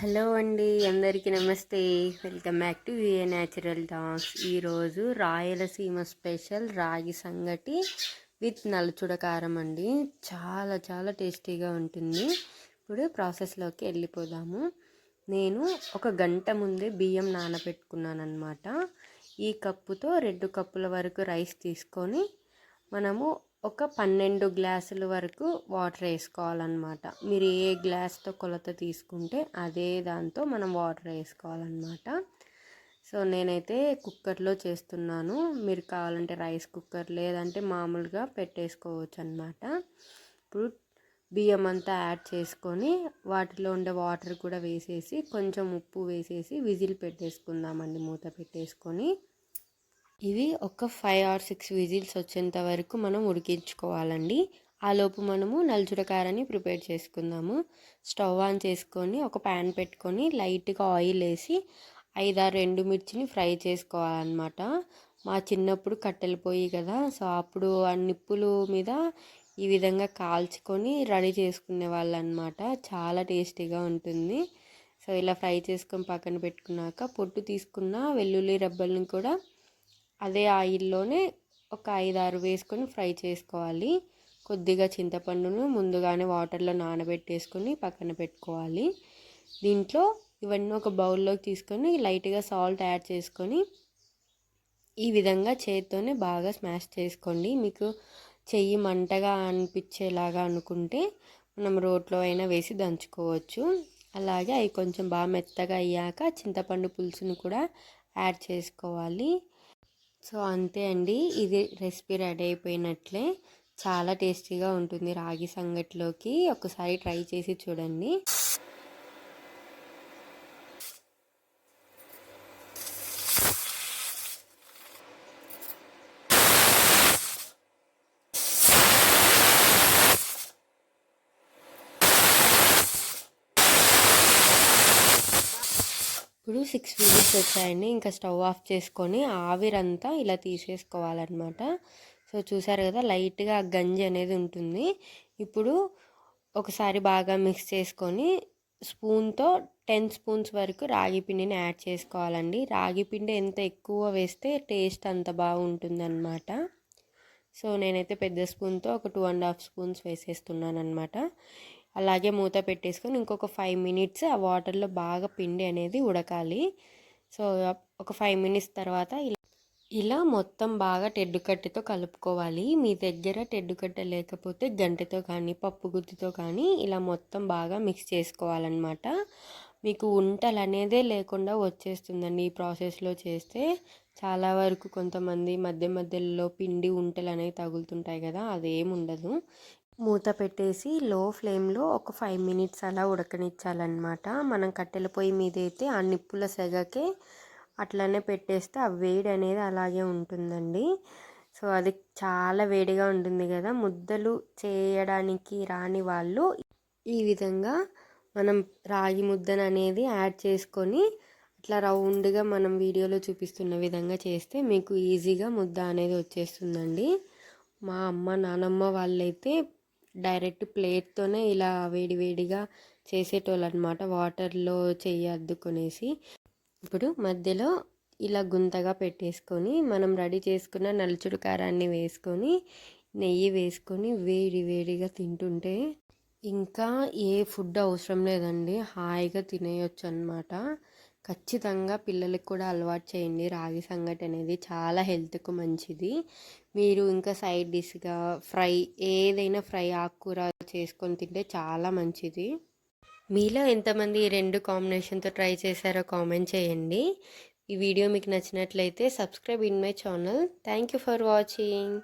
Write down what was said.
Hello అండి అందరికీ నమస్తే. Welcome back to V A natural dance ఈరోజు రాయలసీమ స్పెషల్ రాగి సంగటి విత్ నలుచుడ కారం అండి. చాలా చాలా టేస్టీగా ఉంటుంది. ఇప్పుడు ప్రాసెస్లోకి వెళ్ళిపోదాము. నేను ఒక గంట ముందే బియ్యం నానబెట్టుకున్నాను అనమాట ఈ కప్పుతో రెండు కప్పుల వరకు రైస్ తీసుకొని మనము ఒక పన్నెండు గ్లాసుల వరకు వాటర్ వేసుకోవాలన్నమాట. మీరు ఏ గ్లాస్తో కొలత తీసుకుంటే అదే దాంతో మనం వాటర్ వేసుకోవాలన్నమాట. సో నేనైతే కుక్కర్లో చేస్తున్నాను. మీరు కావాలంటే రైస్ కుక్కర్ లేదంటే మామూలుగా పెట్టేసుకోవచ్చు అనమాట ఇప్పుడు బియ్యం అంతా యాడ్ చేసుకొని వాటిలో ఉండే వాటర్ కూడా వేసేసి కొంచెం ఉప్పు వేసేసి విజిల్ పెట్టేసుకుందామండి. మూత పెట్టేసుకొని ఇవి ఒక ఫైవ్ ఆర్ సిక్స్ విజిల్స్ వచ్చేంత వరకు మనం ఉడికించుకోవాలండి. ఆలోపు మనము నలుచుడకారని ప్రిపేర్ చేసుకుందాము. స్టవ్ ఆన్ చేసుకొని ఒక ప్యాన్ పెట్టుకొని లైట్గా ఆయిల్ వేసి ఐదారు రెండు మిర్చిని ఫ్రై చేసుకోవాలన్నమాట. మా చిన్నప్పుడు కట్టెలు పోయి కదా సో అప్పుడు ఆ నిప్పులు మీద ఈ విధంగా కాల్చుకొని రెడీ చేసుకునే వాళ్ళు అనమాట చాలా టేస్టీగా ఉంటుంది. సో ఇలా ఫ్రై చేసుకొని పక్కన పెట్టుకున్నాక పొట్టు తీసుకున్న వెల్లుల్లి రబ్బల్ని కూడా అదే ఆయిల్లోనే ఒక ఐదు ఆరు వేసుకొని ఫ్రై చేసుకోవాలి. కొద్దిగా చింతపండును ముందుగానే వాటర్లో నానబెట్టేసుకొని పక్కన పెట్టుకోవాలి. దీంట్లో ఇవన్నీ ఒక బౌల్లోకి తీసుకొని లైట్గా సాల్ట్ యాడ్ చేసుకొని ఈ విధంగా చేతితోనే బాగా స్మాష్ చేసుకోండి. మీకు చెయ్యి మంటగా అనిపించేలాగా అనుకుంటే మనం రోట్లో అయినా వేసి దంచుకోవచ్చు. అలాగే అవి కొంచెం బాగా మెత్తగా అయ్యాక చింతపండు పులుసును కూడా యాడ్ చేసుకోవాలి. సో అంతే అండి. ఇది రెసిపీ రెడీ అయిపోయినట్లే. చాలా టేస్టీగా ఉంటుంది రాగి సంగట్లోకి. ఒకసారి ట్రై చేసి చూడండి. ఇప్పుడు సిక్స్ విజిల్స్ వచ్చాయండి. ఇంకా స్టవ్ ఆఫ్ చేసుకొని ఆవిరంతా ఇలా తీసేసుకోవాలన్నమాట. సో చూసారు కదా లైట్గా గంజి అనేది ఉంటుంది. ఇప్పుడు ఒకసారి బాగా మిక్స్ చేసుకొని స్పూన్తో టెన్ స్పూన్స్ వరకు రాగి పిండిని యాడ్ చేసుకోవాలండి. రాగి పిండి ఎంత ఎక్కువ వేస్తే టేస్ట్ అంత బాగుంటుంది అనమాట సో నేనైతే పెద్ద స్పూన్తో ఒక టూ అండ్ హాఫ్ స్పూన్స్ వేసేస్తున్నాను అనమాట అలాగే మూత పెట్టేసుకొని ఇంకొక ఫైవ్ మినిట్స్ ఆ వాటర్లో బాగా పిండి అనేది ఉడకాలి. సో ఒక ఫైవ్ మినిట్స్ తర్వాత ఇలా మొత్తం బాగా టెడ్డు కట్టెతో కలుపుకోవాలి. మీ దగ్గర టెడ్డు కట్టె లేకపోతే గంటెతో కానీ పప్పు గుత్తితో కానీ ఇలా మొత్తం బాగా మిక్స్ చేసుకోవాలన్నమాట. మీకు ఉంటలు అనేదే లేకుండా వచ్చేస్తుందండి ఈ ప్రాసెస్లో చేస్తే. చాలా వరకు కొంతమంది మధ్య మధ్యలో పిండి ఉంటలు అనేవి తగులుతుంటాయి కదా అదేం ఉండదు. మూత పెట్టేసి లో ఫ్లేమ్లో ఒక ఫైవ్ మినిట్స్ అలా ఉడకనిచ్చాలన్నమాట. మనం కట్టెల పొయ్యి మీద అయితే ఆ నిప్పుల సెగకే అట్లనే పెట్టేస్తే ఆ వేడి అనేది అలాగే ఉంటుందండి. సో అది చాలా వేడిగా ఉంటుంది కదా ముద్దలు చేయడానికి రాని వాళ్ళు ఈ విధంగా మనం రాగి ముద్దను అనేది యాడ్ చేసుకొని అట్లా రౌండ్గా మనం వీడియోలో చూపిస్తున్న విధంగా చేస్తే మీకు ఈజీగా ముద్ద అనేది వచ్చేస్తుందండి. మా అమ్మ నానమ్మ వాళ్ళైతే డైరెక్ట్ ప్లేట్తోనే ఇలా వేడివేడిగా చేసేటోళ్ళు అనమాట వాటర్లో చెయ్యి అద్దుకొనేసి ఇప్పుడు మధ్యలో ఇలా గుంతగా పెట్టేసుకొని మనం రెడీ చేసుకున్న నలుచుడు కారాన్ని వేసుకొని నెయ్యి వేసుకొని వేడి వేడిగా తింటుంటే ఇంకా ఏ ఫుడ్ అవసరం లేదండి. హాయిగా తినేయొచ్చు అనమాట ఖచ్చితంగా పిల్లలకు కూడా అలవాటు చేయండి. రాగి సంగటి అనేది చాలా హెల్త్కు మంచిది. మీరు ఇంకా సైడ్ డిష్గా ఫ్రై ఏదైనా ఫ్రై ఆకుకూర చేసుకొని తింటే చాలా మంచిది. మీలో ఎంతమంది ఈ రెండు కాంబినేషన్తో ట్రై చేశారో కామెంట్ చేయండి. ఈ వీడియో మీకు నచ్చినట్లయితే subscribe in my channel. Thank you for watching.